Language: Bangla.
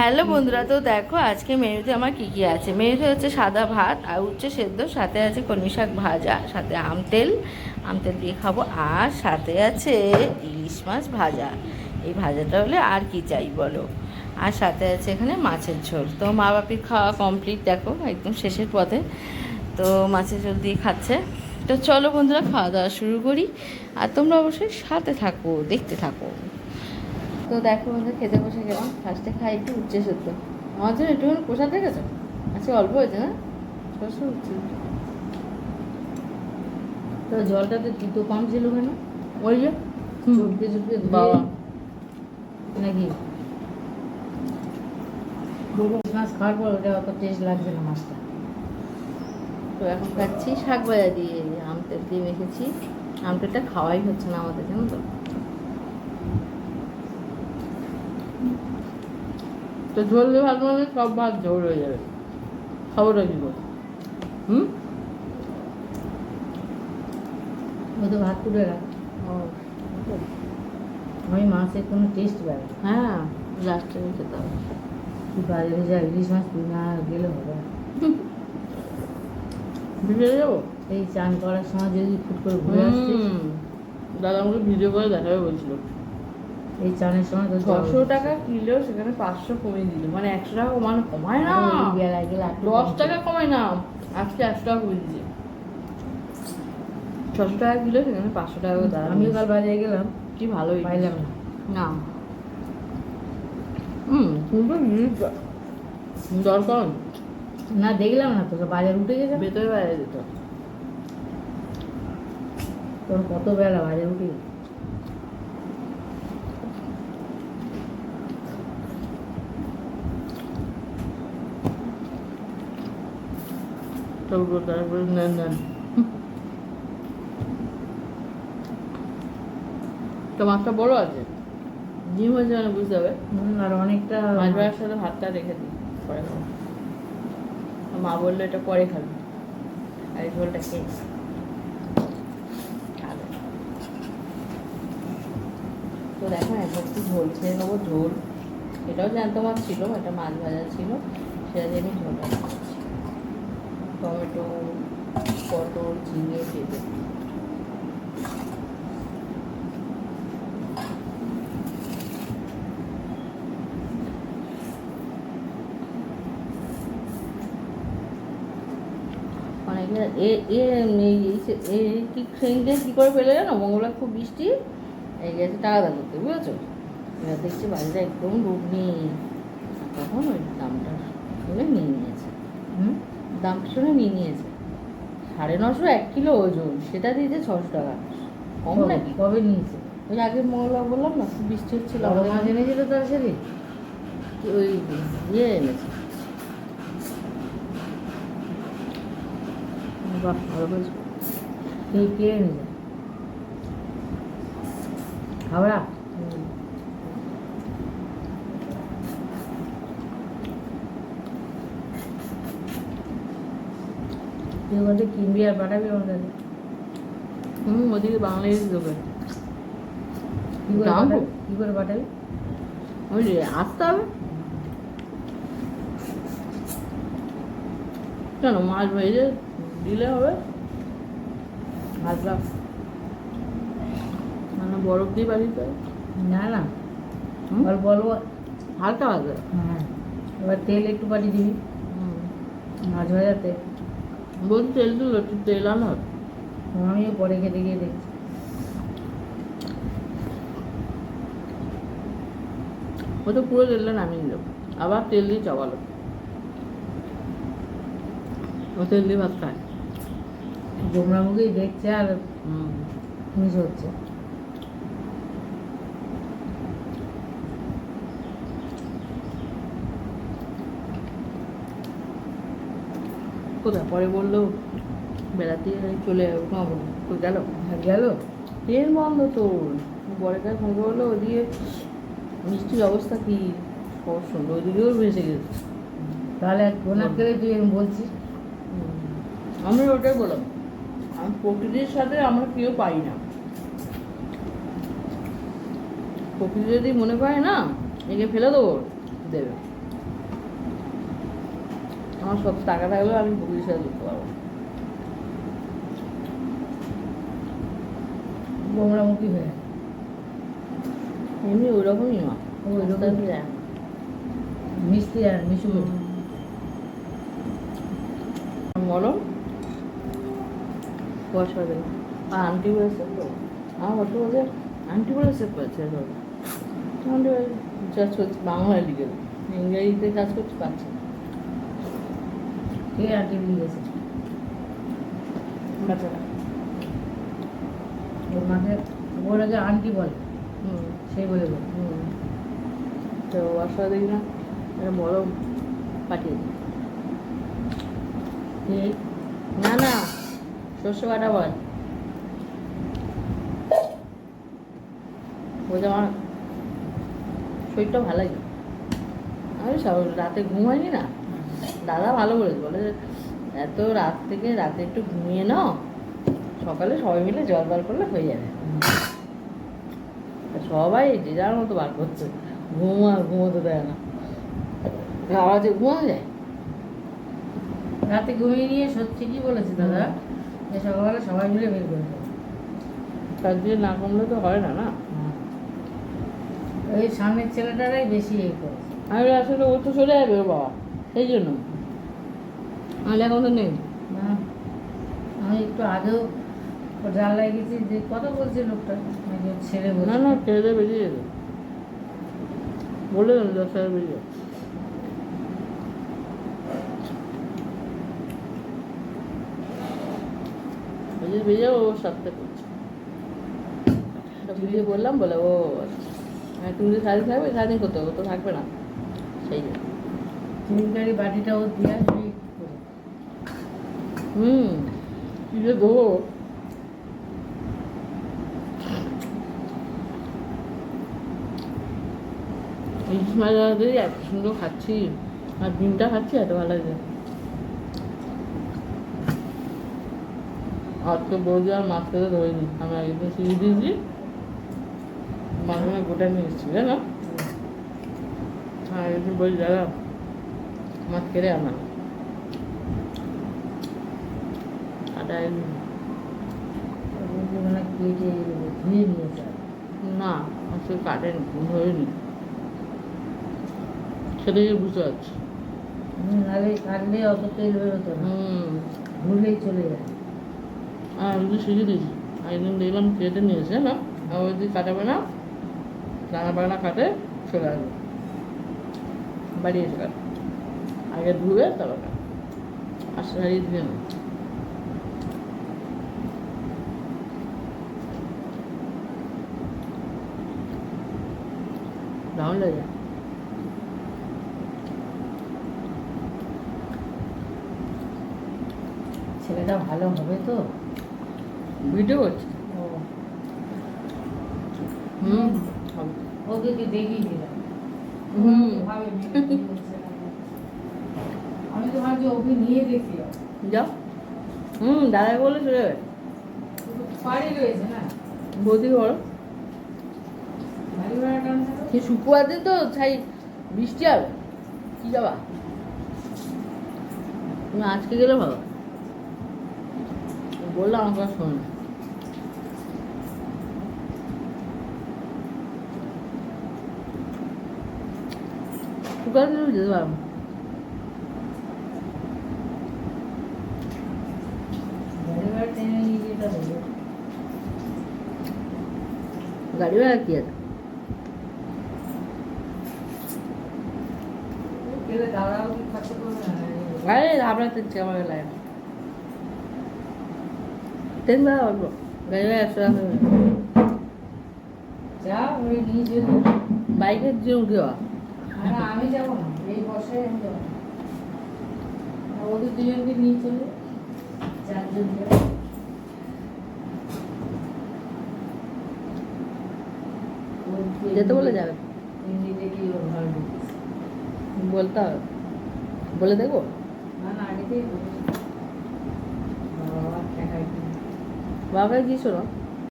হ্যালো বন্ধুরা, তো দেখো আজকে মেনুতে আমার কি কি আছে? মেনুতে হচ্ছে সাদা ভাত আর উচ্ছে সেদ্ধ, সাথে আছে কলমি শাক ভাজা, সাথে আম তেল। আম তেল দিয়ে খাব আর সাথে আছে ইলিশ মাছ ভাজা। এই ভাজাটা হলে আর কি চাই বলো? আর সাথে আছে এখানে মাছের ঝোল। তো মা বাপির খাওয়া কমপ্লিট দেখো একদম শেষের পথে। তো মাছের ঝোল দিয়ে খাচ্ছে। তো চলো বন্ধুরা, খাওয়া দাওয়া শুরু করি। আর তোমরা অবশ্যই সাথে থাকো, দেখতে থাকো। তো দেখো আমরা খেতে বসে গেলাম। ফার্স্টে খাই একটু উচ্চে সত্য আমার জন্য একটুখানি প্রসাদ রেখেছো? আজকে অল্প হয়েছে না? ছশো উচ্চে তো জলটাতে তিতো কম ছিল কেন? ওই যে বাবা। নাকি? মাছ খাওয়ার পর ওটা অত টেস্ট লাগছে না মাছটা। তো এখন খাচ্ছি শাক ভাজা দিয়ে। আম তেল দিয়ে মেখেছি। আম তেলটা খাওয়াই হচ্ছে না আমাদের জানো তো? তো ঝোল দিয়ে ভাত মানে সব ভাত ঝোল হয়ে যাবে। খাবারটা কি করে? হুম? ও তো ভাত তুলে রাখ। আমি মাছের কোনো টেস্ট পাই হ্যাঁ লাস্টে খেতে হবে তুই বাজারে যা ইলিশ মাছ না গেলে হবে। ভিডিও যাব এই চান করার সময় যদি ফুট করে ঘুরে আসছিস। দাদা আমাকে ভিডিও করে দেখাবে বলছিল। এই চানের সময় তো ছশো টাকা কিলো সেখানে পাঁচশো কমিয়ে দিল। মানে একশো টাকা কমানো কমায় না? দশ টাকা কমায় না? আজকে একশো টাকা কমিয়ে দিচ্ছে ছশো টাকা কিলো সেখানে পাঁচশো টাকা আমিও কাল বাজারে গেলাম। কি ভালো পাইলাম না। না। হুম কিন্তু দরকার না দেখলাম না তোকে। বাজার উঠে গেছে। ভেতরে বাইরে যেত। তোর কত বেলা বাজার উঠে গেছে? তারপর তারপরে নেন নেন তো মাছটা বড় আছে? ডিম হয়েছে মানে বুঝতে হবে? আর অনেকটা মাছ ভাড়ার সাথে ভাতটা রেখে দিই পরে মা বলল এটা পরে খাবি। আর এই ঝোলটা খেয়ে নে। তো দেখো একবার একটু ঝোল খেয়ে নেব ঝোল। এটাও জ্যান্ত মাছ ছিল এটা মাছ ভাজা ছিল সেটা দিয়ে আমি ঝোলটা টমেটো পটল ঝিঙে পেঁপে। অনেকে এ এ এই এই- এই কি সেদিনকে কী করে পেলে জানো? মঙ্গলবার খুব বৃষ্টি এই গেছে টাকা দাম করতে বুঝেছ? এবার দেখছি বাড়িটা একদম রূপ নেই তখন ওই দামটা শুনে নিয়ে নিয়েছে। হুম? দামটা শুনে নিয়ে নিয়েছে সাড়ে নশো এক কিলো ওজন সেটা দিয়েছে ছশো টাকা। কম নাকি? কবে নিয়েছে? ওই আগে মঙ্গলবার বললাম না খুব বৃষ্টি হচ্ছিল মাছ এনেছিল তার সাথে ওই ইয়ে এনেছে। বাহ ভালো কে এনেছে? হাওড়া? তুই ওখানে কিনবি আর পাঠাবি আমার কাছে হুম ওদিকে বাংলাদেশ দেবে কি করে পাঠাবি যে আসতে হবে। কেন মাছ ভেজে দিলে হবে। ভাজলাম মানে বরফ দিয়ে বাড়িতে না না? অল্প অল্প হালকা ভাজবে। হ্যাঁ এবার তেল একটু পাঠিয়ে দিবি। মাছ ভাজাতে। বলছি তেল দিল একটু তেল আনো। আমিও পরে খেতে গিয়ে দেখছি। ও তো পুরো তেলটা নামিয়ে নিল। আবার তেল দিয়ে চাপালো ও তেল দিয়ে ভাত খায়। গোমরা মুখেই দেখছে আর মিস হচ্ছে। কোথায়? পরে বলল বেড়াতে চলে যাব তো গেল আর গেল। ট্রেন বন্ধ তোর। বরের কাছে ফোন করল ওদিকে মিষ্টির অবস্থা কি? খবর শুনলো ওইদিকেও ভেসে গেছে। তাহলে থেকে তুই বলছিস আমি ওটাই বললাম আমি প্রকৃতির সাথে আমরা কেউ পাই না। প্রকৃতি যদি মনে করে না একে ফেলে দেবো দেবে। আমার সব টাকা থাকলেও আমি বকরির সাথে করতে পারব। গোমরামুখী হয়ে। এমনি ওই রকমই না ওই রকম রাস্তায় যায়। না। মিষ্টি আর মিশু মরম কুয়াশা দেবে আর আন্টি বলে সেভ করব আমার বলতে বলছে? আন্টি বলে সেভ করেছে। আন্টি বলে করছে বাংলায় লিখে। ইংরেজিতে কাজ করতে পারছে কে আন্টি নিয়ে গেছে বাচ্চারা ওর মাকে ওর আগে আন্টি বলে সেই বলে বলে। তো বাসা দেখি না একটা মরম পাঠিয়ে দিই। না না শস্য কাটা বল। বলছে আমার শরীরটা ভালো লাগে আমি সব রাতে ঘুম হয়নি না? দাদা ভালো বলেছে বলে এত রাত থেকে রাতে একটু ঘুমিয়ে নাও সকালে সবাই মিলে জল বার করলে হয়ে যাবে। সবাই যে যার মতো বার করছে ঘুমা ঘুমোতে দেয় না। যে ঘুমানো যায়? রাতে ঘুমিয়ে নিয়ে সত্যি কি বলেছে দাদা যে সকালবেলা সবাই মিলে বের করে তার দিয়ে না কমলে তো হয় না না? ওই সামনের ছেলেটারাই বেশি এ করে আমি আসলে ও তো চলে যাবে বাবা সেই জন্য। আমি এখন নেই। না আমি একটু আগেও জানলায় গেছি যে কথা বলছে লোকটা নাকি ওর ছেলে বলছে। না না দিয়ে বেরিয়ে যেত বলে দেন দশ হাজার বেরিয়ে। বেরিয়ে ও করছে। বুঝিয়ে বললাম বলে ও হ্যাঁ তুমি যদি সারাদিন থাকবে সারাদিন করতে হবে তো থাকবে না। সেই জন্য। চিমকারি বাটিটা ও দিয়ে। হুম কি যে দেবো ইলিশ মাছ এত সুন্দর খাচ্ছি আর ডিমটা খাচ্ছি এত ভালো লাগে আজকে বৌদি আর মাছ খেতে ধরিনি আমি একদিন সিঁড়ি দিয়েছি মাঝখানে গোটা নিয়ে এসেছি জানো হ্যাঁ একদিন বলি দাদা মাছ কেড়ে আনা আটা একদিন ওগুলো মানে কেটে ধুয়ে নিয়েছে না আজকে কাটেনি ধরিনি গিয়ে বুঝতে পারছি। আগে কাটলে অত তেল বেরোতো না। হুম। ভুলেই চলে যায়। আর একদিন শিখে দিয়েছি। একদিন দেখলাম কেটে নিয়েছে না আর ওই কাটাবে না দানা বানা কাটে চলে আসবে। বাড়ি এসে কাটে। আগে ধুবে তারপর কাটে। আর দারুণ লাগে ছেলেটা ভালো হবে তো ভিডিও করছি হুম হবে। ওকে কি দেখিয়ে দিলাম হুম। আমি তো ভাবছি ওকে নিয়ে দেখি যাও হুম দাদাকে বলে চলে যাবে বাড়ি রয়েছে না বৌদি বাড়ি ভাড়া টান থাকো সে শুক্রবার দিন তো ছাই বৃষ্টি হবে। কি যাবা? তুমি আজকে গেলে ভালো। বললাম আমার শোনো। শুক্রবার দিন যেতে পারব গাড়ি ভাড়া কি আছে গেলে দাদাও কি খরচা করবে না আরে আপনার আমার লাগে না ট্রেন অল্প। গাড়ি একশো বাইকের যে উঠে আমি যাব না। এই বর্ষায় আমি যাব না। ওদের দুজনকে নিয়ে চলে। চারজন যেতে বলে যাবে। এমনিতে কি ওর ভালো। বলতে হবে বলে দেবো। বাবাকে কি শোনো